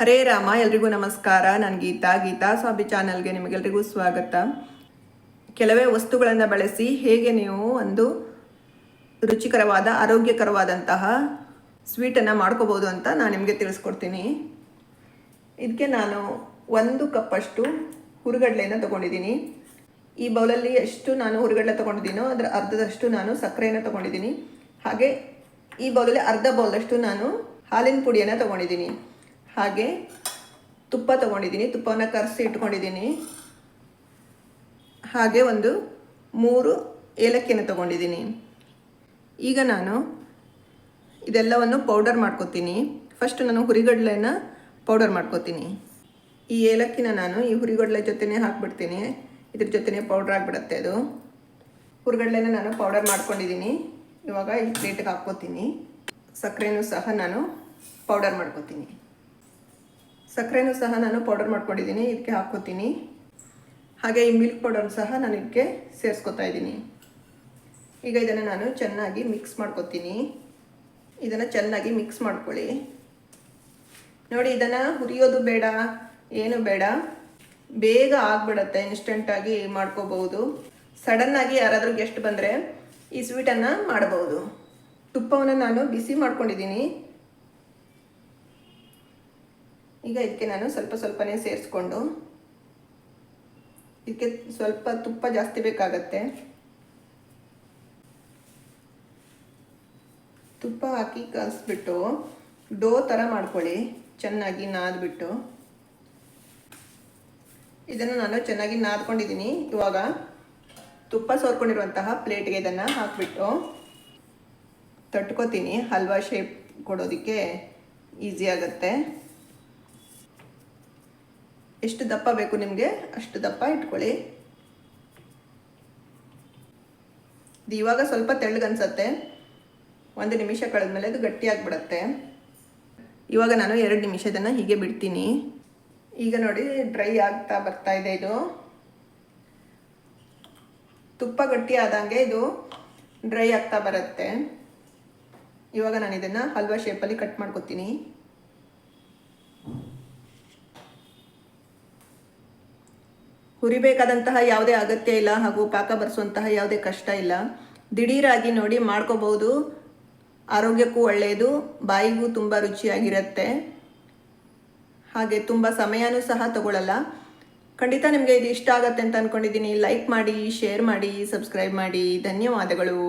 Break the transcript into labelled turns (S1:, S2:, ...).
S1: ಹರೇ ರಾಮ, ಎಲ್ರಿಗೂ ನಮಸ್ಕಾರ. ನಾನು ಗೀತಾ ಗೀತಾ ಸ್ವಾಮಿ ಚಾನಲ್ಗೆ ನಿಮಗೆಲ್ರಿಗೂ ಸ್ವಾಗತ. ಕೆಲವೇ ವಸ್ತುಗಳನ್ನು ಬಳಸಿ ಹೇಗೆ ನೀವು ಒಂದು ರುಚಿಕರವಾದ, ಆರೋಗ್ಯಕರವಾದಂತಹ ಸ್ವೀಟನ್ನು ಮಾಡ್ಕೋಬೋದು ಅಂತ ನಾನು ನಿಮಗೆ ತಿಳಿಸ್ಕೊಡ್ತೀನಿ. ಇದಕ್ಕೆ ನಾನು ಒಂದು ಕಪ್ಪಷ್ಟು ಹುರುಗಡ್ಲೆನ ತಗೊಂಡಿದ್ದೀನಿ. ಈ ಬೌಲಲ್ಲಿ ಎಷ್ಟು ನಾನು ಹುರುಗಡ್ಲೆ ತೊಗೊಂಡಿದ್ದೀನೋ ಅದರ ಅರ್ಧದಷ್ಟು ನಾನು ಸಕ್ಕರೆಯನ್ನು ತೊಗೊಂಡಿದ್ದೀನಿ. ಹಾಗೆ ಈ ಬೌಲಲ್ಲಿ ಅರ್ಧ ಬೌಲಷ್ಟು ನಾನು ಹಾಲಿನ ಪುಡಿಯನ್ನು ತೊಗೊಂಡಿದ್ದೀನಿ. ಹಾಗೆ ತುಪ್ಪ ತಗೊಂಡಿದ್ದೀನಿ. ತುಪ್ಪವನ್ನು ಕರೆಸಿ ಇಟ್ಕೊಂಡಿದ್ದೀನಿ. ಹಾಗೆ ಒಂದು ಮೂರು ಏಲಕ್ಕಿಯನ್ನು ತಗೊಂಡಿದ್ದೀನಿ. ಈಗ ನಾನು ಇದೆಲ್ಲವನ್ನು ಪೌಡರ್ ಮಾಡ್ಕೊತೀನಿ. ಫಸ್ಟ್ ನಾನು ಹುರಿಗಡಲೆನ ಪೌಡರ್ ಮಾಡ್ಕೋತೀನಿ. ಈ ಏಲಕ್ಕಿನ ನಾನು ಈ ಹುರಿಗಡ್ಲೆ ಜೊತೆನೇ ಹಾಕ್ಬಿಡ್ತೀನಿ. ಇದ್ರ ಜೊತೆನೇ ಪೌಡ್ರ್ ಆಗಿಬಿಡುತ್ತೆ ಅದು. ಹುರಿಗಡ್ಲೆನ ನಾನು ಪೌಡರ್ ಮಾಡ್ಕೊಂಡಿದ್ದೀನಿ. ಇವಾಗ ಈ ಪ್ಲೇಟಿಗೆ ಹಾಕ್ಕೋತೀನಿ. ಸಕ್ಕರೆನೂ ಸಹ ನಾನು ಪೌಡರ್ ಮಾಡ್ಕೊತೀನಿ. ಸಕ್ಕರೆನೂ ಸಹ ನಾನು ಪೌಡರ್ ಮಾಡ್ಕೊಂಡಿದ್ದೀನಿ ಇದಕ್ಕೆ ಹಾಕ್ಕೋತೀನಿ. ಹಾಗೆ ಈ ಮಿಲ್ಕ್ ಪೌಡರ್ ಸಹ ನಾನು ಇದಕ್ಕೆ ಸೇರಿಸ್ಕೊತಾ ಇದ್ದೀನಿ. ಈಗ ಇದನ್ನು ನಾನು ಚೆನ್ನಾಗಿ ಮಿಕ್ಸ್ ಮಾಡ್ಕೊತೀನಿ. ಇದನ್ನು ಚೆನ್ನಾಗಿ ಮಿಕ್ಸ್ ಮಾಡ್ಕೊಳ್ಳಿ. ನೋಡಿ, ಇದನ್ನು ಹುರಿಯೋದು ಬೇಡ, ಏನು ಬೇಡ. ಬೇಗ ಆಗಿಬಿಡತ್ತೆ ಇನ್ಸ್ಟೆಂಟಾಗಿ ಮಾಡ್ಕೋಬಹುದು. ಸಡನ್ನಾಗಿ ಯಾರಾದರೂ ಗೆಸ್ಟ್ ಬಂದರೆ ಈ ಸ್ವೀಟನ್ನು ಮಾಡಬಹುದು ತುಪ್ಪವನ್ನು ನಾನು ಬಿಸಿ ಮಾಡ್ಕೊಂಡಿದ್ದೀನಿ. ಈಗ ಇದಕ್ಕೆ ನಾನು ಸ್ವಲ್ಪ ಸ್ವಲ್ಪನೇ ಸೇರಿಸ್ಕೊಂಡು ಇದಕ್ಕೆ ಸ್ವಲ್ಪ ತುಪ್ಪ ಜಾಸ್ತಿ ಬೇಕಾಗತ್ತೆ. ತುಪ್ಪ ಹಾಕಿ ಕಲಿಸ್ಬಿಟ್ಟು ಡೋ ಥರ ಮಾಡ್ಕೊಳ್ಳಿ, ಚೆನ್ನಾಗಿ ನಾದ್ಬಿಟ್ಟು. ಇದನ್ನು ನಾನು ಚೆನ್ನಾಗಿ ನಾದ್ಕೊಂಡಿದ್ದೀನಿ. ಇವಾಗ ತುಪ್ಪ ಸೋರ್ಕೊಂಡಿರುವಂತಹ ಪ್ಲೇಟ್ಗೆ ಇದನ್ನು ಹಾಕಿಬಿಟ್ಟು ತಟ್ಕೋತೀನಿ. ಹಲ್ವಾ ಶೇಪ್ ಕೊಡೋದಕ್ಕೆ ಈಸಿ ಆಗುತ್ತೆ. ಎಷ್ಟು ದಪ್ಪ ಬೇಕು ನಿಮಗೆ? ಅಷ್ಟು ದಪ್ಪ ಇಟ್ಕೊಳ್ಳಿ. ಇದು ಇವಾಗ ಸ್ವಲ್ಪ ತೆಳ್ಳಗನ್ಸತ್ತೆ. ಒಂದು ನಿಮಿಷ ಕಳೆದ್ಮೇಲೆ ಅದು ಗಟ್ಟಿಯಾಗಿಬಿಡತ್ತೆ. ಇವಾಗ ನಾನು ಎರಡು ನಿಮಿಷ ಇದನ್ನು ಹೀಗೆ ಬಿಡ್ತೀನಿ. ಈಗ ನೋಡಿ, ಡ್ರೈ ಆಗ್ತಾ ಬರ್ತಾ ಇದೆ ಇದು. ತುಪ್ಪ ಗಟ್ಟಿ ಆದಂಗೆ ಇದು ಡ್ರೈ ಆಗ್ತಾ ಬರುತ್ತೆ. ಇವಾಗ ನಾನು ಇದನ್ನು ಹಲ್ವಾ ಶೇಪಲ್ಲಿ ಕಟ್ ಮಾಡ್ಕೊತೀನಿ. ಹುರಿಬೇಕಾದಂತಹ ಯಾವುದೇ ಅಗತ್ಯ ಇಲ್ಲ ಹಾಗೂ ಪಾಕ ಬರೆಸುವಂತಹ ಯಾವುದೇ ಕಷ್ಟ ಇಲ್ಲ. ದಿಢೀರಾಗಿ ನೋಡಿ ಮಾಡ್ಕೋಬಹುದು. ಆರೋಗ್ಯಕ್ಕೂ ಒಳ್ಳೆಯದು, ಬಾಯಿಗೂ ತುಂಬ ರುಚಿಯಾಗಿರುತ್ತೆ. ಹಾಗೆ ತುಂಬ ಸಮಯನೂ ಸಹ ತಗೊಳ್ಳಲ್ಲ. ಖಂಡಿತ ನಿಮಗೆ ಇದು ಇಷ್ಟ ಆಗತ್ತೆ ಅಂತ ಅಂದ್ಕೊಂಡಿದ್ದೀನಿ ಲೈಕ್ ಮಾಡಿ, ಶೇರ್ ಮಾಡಿ, ಸಬ್ಸ್ಕ್ರೈಬ್ ಮಾಡಿ. ಧನ್ಯವಾದಗಳು.